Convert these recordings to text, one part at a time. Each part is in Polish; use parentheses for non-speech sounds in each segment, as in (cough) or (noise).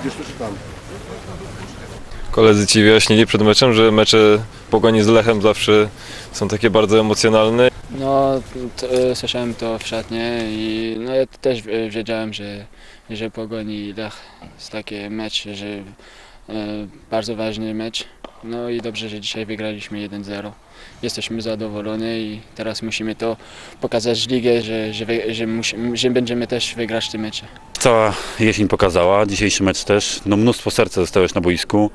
Gdzieś tu czy tam? Koledzy ci wyjaśnili przed meczem, że mecze Pogoni z Lechem zawsze są takie bardzo emocjonalne. No, to, e, słyszałem to w szatnie i no, ja też e, wiedziałem, że, że Pogoni i Lech jest taki mecz, że e, bardzo ważny mecz. No i dobrze, że dzisiaj wygraliśmy 1-0. Jesteśmy zadowoleni i teraz musimy to pokazać ligę, że, że, że, musi, że będziemy też wygrać te mecze. Cała jesień pokazała, dzisiejszy mecz też. No mnóstwo serca zostałeś na boisku,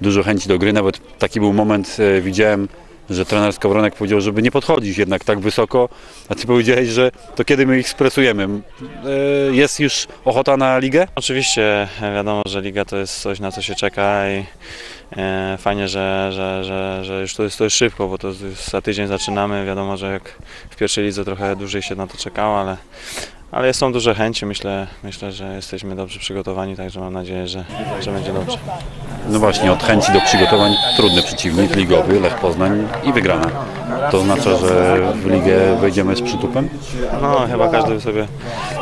dużo chęci do gry. Nawet taki był moment, e, widziałem, że trener Skowronek powiedział, żeby nie podchodzić jednak tak wysoko, a ty powiedziałeś, że to kiedy my ich spresujemy. E, Jest już ochota na ligę? Oczywiście wiadomo, że liga to jest coś, na co się czeka i fajnie, że, że, że, że już to jest, to jest szybko, bo to za tydzień zaczynamy. Wiadomo, że jak w pierwszej lidze trochę dłużej się na to czekało, ale, ale są duże chęci. Myślę, myślę, że jesteśmy dobrze przygotowani, także mam nadzieję, że, że będzie dobrze. No właśnie, od chęci do przygotowań trudny przeciwnik, ligowy, Lech Poznań i wygrana. To oznacza, że w ligę wejdziemy z przytupem? No, chyba każdy sobie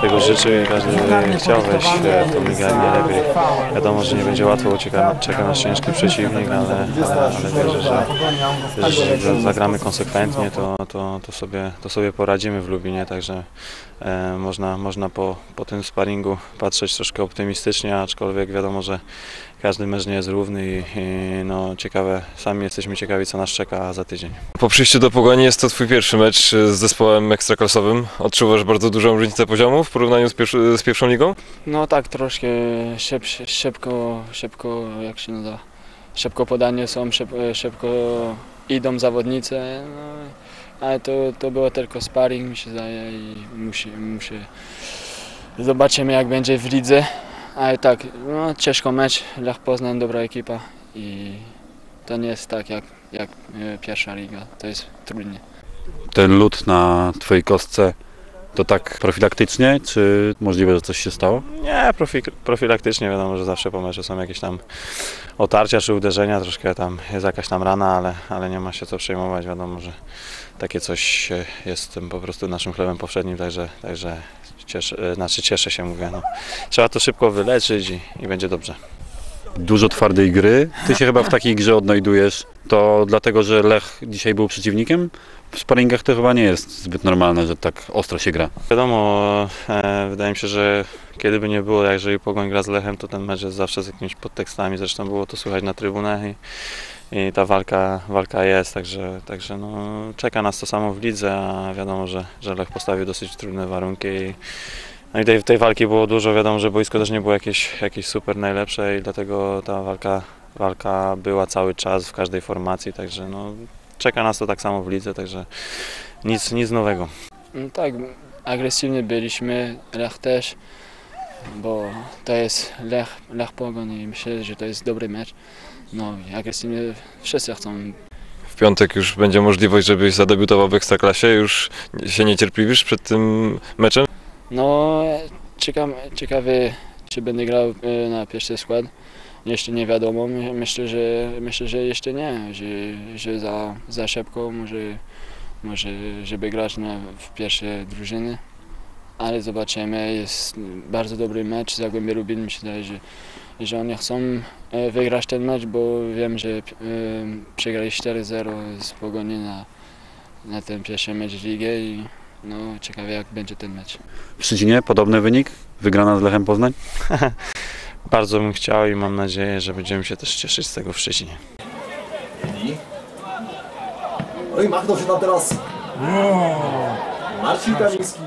tego życzył i każdy chciał wejść e, w tą ligę najlepiej. Wiadomo, że nie będzie łatwo, bo czeka, nas ciężki przeciwnik, ale, ale, ale wierzę, że, że zagramy konsekwentnie, to, to, to, sobie, to sobie poradzimy w Lubinie, także można, można po, po tym sparingu patrzeć troszkę optymistycznie, aczkolwiek wiadomo, że każdy mecz nie jest równy i, i no, ciekawe, sami jesteśmy ciekawi, co nas czeka za tydzień. Po przyjściu do Pogoni jest to twój pierwszy mecz z zespołem ekstraklasowym. Odczuwasz bardzo dużą różnicę poziomu w porównaniu z, z pierwszą ligą? No tak, troszkę szyb, szybko, szybko, jak się nazywa, szybko podanie są, szyb, szybko idą zawodnicy, no, ale to, to było tylko sparring mi się zdaje i musi, musi, zobaczymy jak będzie w lidze, ale tak, no ciężko mecz, Lech Poznań dobra ekipa. I to nie jest tak jak, jak e, pierwsza liga, to jest trudnie. Ten lód na twojej kostce to tak profilaktycznie, czy możliwe, że coś się stało? Nie, profi, profilaktycznie wiadomo, że zawsze po meczu są jakieś tam otarcia czy uderzenia, troszkę tam jest jakaś tam rana, ale, ale nie ma się co przejmować, wiadomo, że takie coś jest tym po prostu naszym chlebem powszednim, także, także cieszę, znaczy cieszę się, mówię, no. trzeba to szybko wyleczyć i, i będzie dobrze. Dużo twardej gry. Ty się chyba w takiej grze odnajdujesz. To dlatego, że Lech dzisiaj był przeciwnikiem? W sparingach to chyba nie jest zbyt normalne, że tak ostro się gra. Wiadomo, e, wydaje mi się, że kiedy by nie było, jeżeli Pogoń gra z Lechem, to ten mecz jest zawsze z jakimiś podtekstami, zresztą było to słychać na trybunach i, i ta walka, walka jest, także, także no, czeka nas to samo w lidze, a wiadomo, że, że Lech postawił dosyć trudne warunki i, no i tej, tej walki było dużo, wiadomo, że boisko też nie było jakieś, jakieś super najlepsze i dlatego ta walka, walka była cały czas w każdej formacji, także no, czeka nas to tak samo w lidze, także nic, nic nowego. No tak, agresywnie byliśmy, Lech też, bo to jest Lech, Lech Pogoń i myślę, że to jest dobry mecz. No i agresywnie wszyscy chcą. W piątek już będzie możliwość, żebyś zadebiutował w Ekstraklasie. Już się niecierpliwisz przed tym meczem? No ciekaw, ciekawy, czy będę grał e, na pierwszy skład. Jeszcze nie wiadomo, My- myślę, że, myślę, że jeszcze nie, że, że za, za szybko może, może żeby grać na, w pierwszej drużyny. Ale zobaczymy, jest bardzo dobry mecz, Zagłębie Lubin mi się wydaje, że, że oni chcą e, wygrać ten mecz, bo wiem, że e, przegrali 4-0 z Pogoni na, na ten pierwszy mecz ligi i no, ciekawie jak będzie ten mecz. W Szczecinie podobny wynik? Wygrana z Lechem Poznań? (laughs) Bardzo bym chciał i mam nadzieję, że będziemy się też cieszyć z tego w Szczecinie. No i machnął się tam teraz Marcin Kamiński.